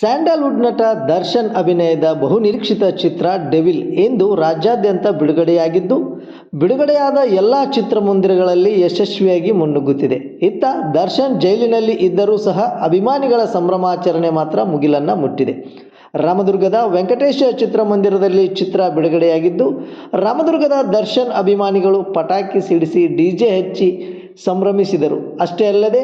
Sandalwood ನಟ ದರ್ಶನ್ ಅಭಿನಯದ ಬಹುನಿರೀಕ್ಷಿತ ಚಿತ್ರ ಡೆವಿಲ್ ಎಂದು ರಾಜ್ಯಾದ್ಯಂತ ಬಿಡುಗಡೆಯಾಗಿದ್ದು, ಬಿಡುಗಡೆಯಾದ ಎಲ್ಲ ಚಿತ್ರಮಂದಿರಗಳಲ್ಲಿ ಯಶಸ್ವಿಯಾಗಿ ಮುನ್ನುಗ್ಗುತ್ತಿದೆ. ಇತ್ತ ದರ್ಶನ್ ಜೈಲಿನಲ್ಲಿ ಇದ್ದರೂ ಸಹ ಅಭಿಮಾನಿಗಳ ಸಂಭ್ರಮಾಚರಣೆ ಮಾತ್ರ ಮುಗಿಲನ್ನು ಮುಟ್ಟಿದೆ. ರಾಮದುರ್ಗದ ವೆಂಕಟೇಶ ಚಿತ್ರಮಂದಿರದಲ್ಲಿ ಚಿತ್ರ ಬಿಡುಗಡೆಯಾಗಿದ್ದು, ರಾಮದುರ್ಗದ ದರ್ಶನ್ ಅಭಿಮಾನಿಗಳು ಪಟಾಕಿ ಸಿಡಿಸಿ ಡಿಜೆ ಹಚ್ಚಿ ಸಂಭ್ರಮಿಸಿದರು. ಅಷ್ಟೇ ಅಲ್ಲದೆ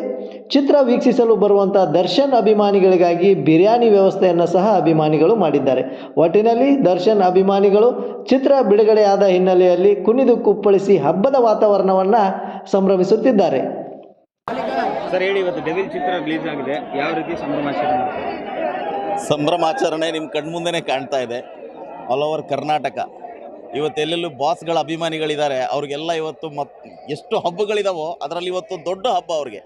ಚಿತ್ರ ವೀಕ್ಷಿಸಲು ಬರುವಂಥ ದರ್ಶನ್ ಅಭಿಮಾನಿಗಳಿಗಾಗಿ ಬಿರಿಯಾನಿ ವ್ಯವಸ್ಥೆಯನ್ನು ಸಹ ಅಭಿಮಾನಿಗಳು ಮಾಡಿದ್ದಾರೆ. ಒಟ್ಟಿನಲ್ಲಿ ದರ್ಶನ್ ಅಭಿಮಾನಿಗಳು ಚಿತ್ರ ಬಿಡುಗಡೆಯಾದ ಹಿನ್ನೆಲೆಯಲ್ಲಿ ಕುಣಿದು ಕುಪ್ಪಳಿಸಿ ಹಬ್ಬದ ವಾತಾವರಣವನ್ನು ಸಂಭ್ರಮಿಸುತ್ತಿದ್ದಾರೆ. ಸರ್ ಹೇಳಿ ಇವತ್ತು ಡೆವಿಲ್ ಚಿತ್ರ ರಿಲೀಸ್ ಆಗಿದೆ. ಯಾವ ರೀತಿ ಸಂಭ್ರಮಾಚರಣೆ? ಸಂಭ್ರಮಾಚರಣೆ ನಿಮ್ಮ ಕಣ್ಮುಂದೆನೇ ಕಾಣ್ತಾ ಇದೆ. ಆಲ್ ಓವರ್ ಕರ್ನಾಟಕ ಇವತ್ತು ಎಲ್ಲೆಲ್ಲೂ ಬಾಸ್ಗಳ ಅಭಿಮಾನಿಗಳಿದ್ದಾರೆ. ಅವ್ರಿಗೆಲ್ಲ ಇವತ್ತು ಮತ್ ಎಷ್ಟು ಹಬ್ಬಗಳಿದಾವೋ ಅದರಲ್ಲಿ ಇವತ್ತು ದೊಡ್ಡ ಹಬ್ಬ ಅವ್ರಿಗೆ.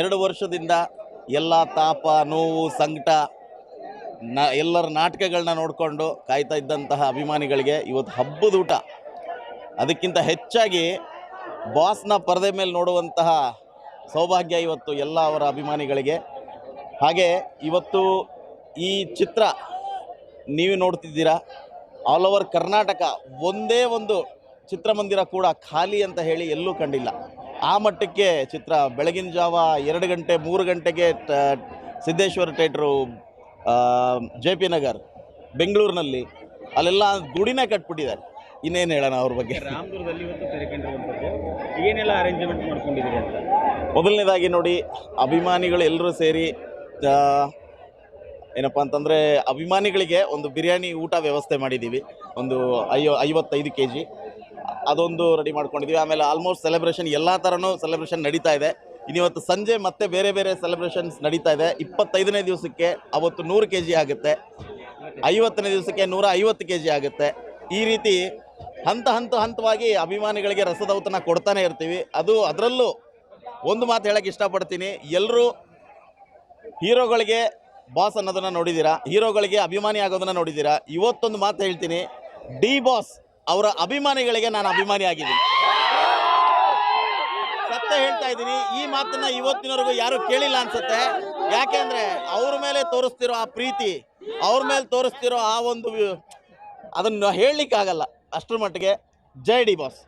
ಎರಡು ವರ್ಷದಿಂದ ಎಲ್ಲ ತಾಪ, ನೋವು, ಸಂಕಟ, ನ ಎಲ್ಲರ ನಾಟಕಗಳನ್ನ ನೋಡಿಕೊಂಡು ಕಾಯ್ತಾ ಇದ್ದಂತಹ ಅಭಿಮಾನಿಗಳಿಗೆ ಇವತ್ತು ಹಬ್ಬದ ಊಟ. ಅದಕ್ಕಿಂತ ಹೆಚ್ಚಾಗಿ ಬಾಸ್ನ ಪರದೆ ಮೇಲೆ ನೋಡುವಂತಹ ಸೌಭಾಗ್ಯ ಇವತ್ತು ಎಲ್ಲ ಅವರ ಅಭಿಮಾನಿಗಳಿಗೆ. ಹಾಗೆ ಇವತ್ತು ಈ ಚಿತ್ರ ನೀವು ನೋಡ್ತಿದ್ದೀರಾ? ಆಲ್ ಓವರ್ ಕರ್ನಾಟಕ ಒಂದೇ ಒಂದು ಚಿತ್ರಮಂದಿರ ಕೂಡ ಖಾಲಿ ಅಂತ ಹೇಳಿ ಎಲ್ಲೂ ಕಂಡಿಲ್ಲ. ಆ ಮಟ್ಟಕ್ಕೆ ಚಿತ್ರ ಬೆಳಗಿನ ಜಾವ ಎರಡು ಗಂಟೆ ಮೂರು ಗಂಟೆಗೆ Siddeshwara theatre J P Nagar ಬೆಂಗಳೂರಿನಲ್ಲಿ ಅಲ್ಲೆಲ್ಲ ಗುಡಿನೇ ಕಟ್ಬಿಟ್ಟಿದ್ದಾರೆ ಇನ್ನೇನು ಹೇಳೋಣ ಅವ್ರ ಬಗ್ಗೆ? ರಾಮದುರ್ಗದಲ್ಲಿ ಇವತ್ತು ತೆರೆಕೊಂಡಿರುವಂಥದ್ದು ಏನೆಲ್ಲ ಅರೇಂಜ್ಮೆಂಟ್ ಮಾಡ್ಕೊಂಡಿದ್ದೀರಿ ಅಂತ? ಮೊದಲನೇದಾಗಿ ನೋಡಿ ಅಭಿಮಾನಿಗಳು ಎಲ್ಲರೂ ಸೇರಿ ಏನಪ್ಪ ಅಂತಂದರೆ ಅಭಿಮಾನಿಗಳಿಗೆ ಒಂದು ಬಿರಿಯಾನಿ ಊಟ ವ್ಯವಸ್ಥೆ ಮಾಡಿದ್ದೀವಿ. ಒಂದು ಐವ ಐವತ್ತೈದು ಕೆ ಜಿ ಅದೊಂದು ರೆಡಿ ಮಾಡ್ಕೊಂಡಿದ್ದೀವಿ. ಆಮೇಲೆ ಆಲ್ಮೋಸ್ಟ್ ಸೆಲೆಬ್ರೇಷನ್ ಎಲ್ಲ ಥರನೂ ಸೆಲೆಬ್ರೇಷನ್ ನಡೀತಾ ಇದೆ. ಇನ್ನಿವತ್ತು ಸಂಜೆ ಮತ್ತೆ ಬೇರೆ ಬೇರೆ ಸೆಲೆಬ್ರೇಷನ್ಸ್ ನಡೀತಾ ಇದೆ. ಇಪ್ಪತ್ತೈದನೇ ದಿವಸಕ್ಕೆ ಅವತ್ತು ನೂರು ಕೆ ಜಿ ಆಗುತ್ತೆ. ಐವತ್ತನೇ ದಿವಸಕ್ಕೆ ನೂರ ಐವತ್ತು ಕೆ ಜಿ ಆಗುತ್ತೆ. ಈ ರೀತಿ ಹಂತ ಹಂತ ಹಂತವಾಗಿ ಅಭಿಮಾನಿಗಳಿಗೆ ರಸದೌತನ ಕೊಡ್ತಾನೆ ಇರ್ತೀವಿ. ಅದು ಅದರಲ್ಲೂ ಒಂದು ಮಾತು ಹೇಳೋಕ್ಕೆ ಇಷ್ಟಪಡ್ತೀನಿ. ಎಲ್ಲರೂ ಹೀರೋಗಳಿಗೆ ಬಾಸ್ ಅನ್ನೋದನ್ನ ನೋಡಿದ್ದೀರಾ ಹೀರೋಗಳಿಗೆ ಅಭಿಮಾನಿ ಆಗೋದನ್ನ ನೋಡಿದ್ದೀರಾ ಇವತ್ತೊಂದು ಮಾತು ಹೇಳ್ತೀನಿ. ಡಿ ಬಾಸ್ ಅವರ ಅಭಿಮಾನಿಗಳಿಗೆ ನಾನು ಅಭಿಮಾನಿ ಆಗಿದ್ದೀನಿ. ಸತ್ಯ ಹೇಳ್ತಾ ಇದ್ದೀನಿ. ಈ ಮಾತನ್ನ ಇವತ್ತಿನವರೆಗೂ ಯಾರು ಕೇಳಿಲ್ಲ ಅನ್ಸುತ್ತೆ. ಯಾಕೆಂದ್ರೆ ಅವ್ರ ಮೇಲೆ ತೋರಿಸ್ತಿರೋ ಆ ಪ್ರೀತಿ, ಅವ್ರ ಮೇಲೆ ತೋರಿಸ್ತಿರೋ ಆ ಒಂದು ಅದನ್ನು ಹೇಳಲಿಕ್ಕಾಗಲ್ಲ ಅಷ್ಟರ ಮಟ್ಟಿಗೆ. ಜೈ ಡಿ ಬಾಸ್.